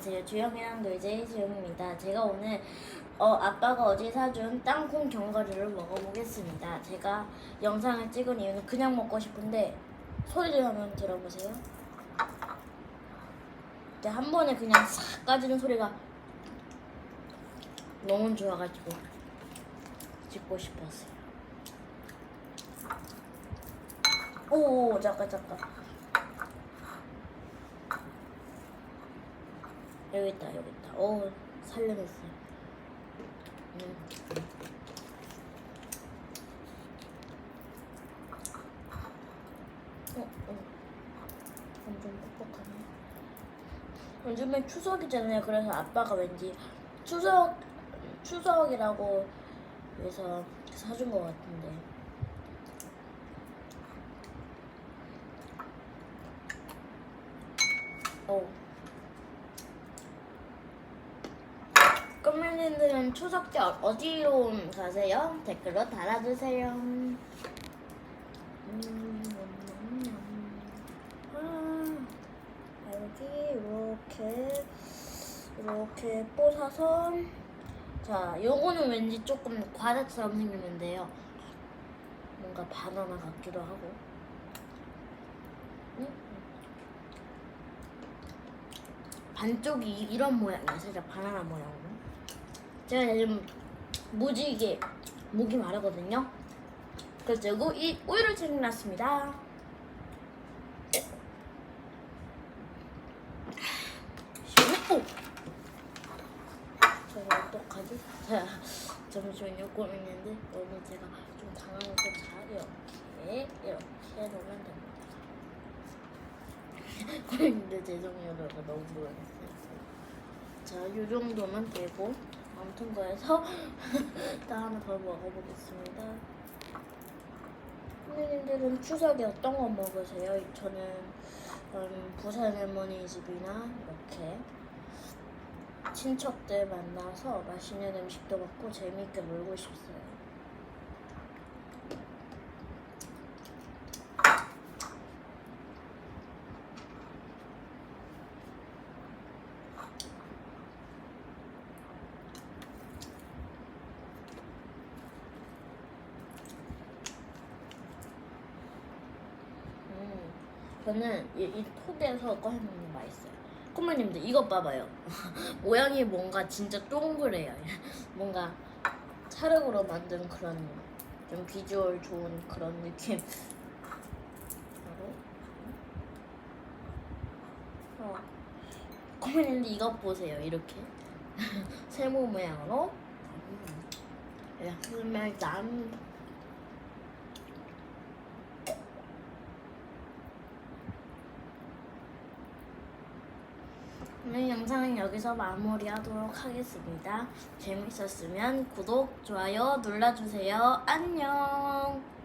안녕하세요. 주영이랑 놀제이 주영입니다. 제가 오늘 어, 아빠가 어제 사준 땅콩 견과류를 먹어보겠습니다. 제가 영상을 찍은 이유는 그냥 먹고 싶은데 소리를 한번 들어보세요. 한 번에 그냥 싹 까지는 소리가 너무 좋아가지고 찍고 싶었어요. 오 잠깐 잠깐. 여기 있다 여기 있다. 오 살려냈어요. 음. 어, 어. 완전 뻑뻑하네. 요즘에 추석이잖아요. 그래서 아빠가 왠지 추석 추석이라고 해서 사준 것 같은데. 어. 꼬맹이들은 추석 때 어- 어디로 가세요? 댓글로 달아주세요. 음, 아, 여기 이렇게 이렇게 뽀사서 자, 요거는 왠지 조금 과자처럼 생겼는데요. 뭔가 바나나 같기도 하고. 음? 반쪽이 이- 이런 모양이야, 살짝 바나나 모양으로. 제가 지금 무지개 목이 마르거든요. 그래서 이 우유를 챙겨놨습니다. 시원해. 저거 어떡하지? 자, 잠시만요. 고민인데 너무 제가 좀 당황해서 자 이렇게 이렇게 놓으면 됩니다. 고민인데 죄송해요. 내가 너무 불안했어요. 자, 이 정도면 되고 아무튼 그래서 또 하나 더 먹어보겠습니다. 선생님들은 추석에 어떤 거 먹으세요? 저는 음, 부산 할머니 집이나 이렇게 친척들 만나서 맛있는 음식도 먹고 재미있게 놀고 싶어요. 음, 저는 이, 이 톡에서 꺼내 먹는 게 맛있어요. 코마님들 이것 봐봐요. 모양이 뭔가 진짜 동그래요. 뭔가 찰흙으로 만든 그런 좀 비주얼 좋은 그런 느낌. 바로 어. 코마님들 이것 보세요. 이렇게 세모 모양으로. 음. 야, 일단 오늘 영상은 여기서 마무리하도록 하겠습니다. 재밌었으면 구독, 좋아요 눌러주세요. 안녕.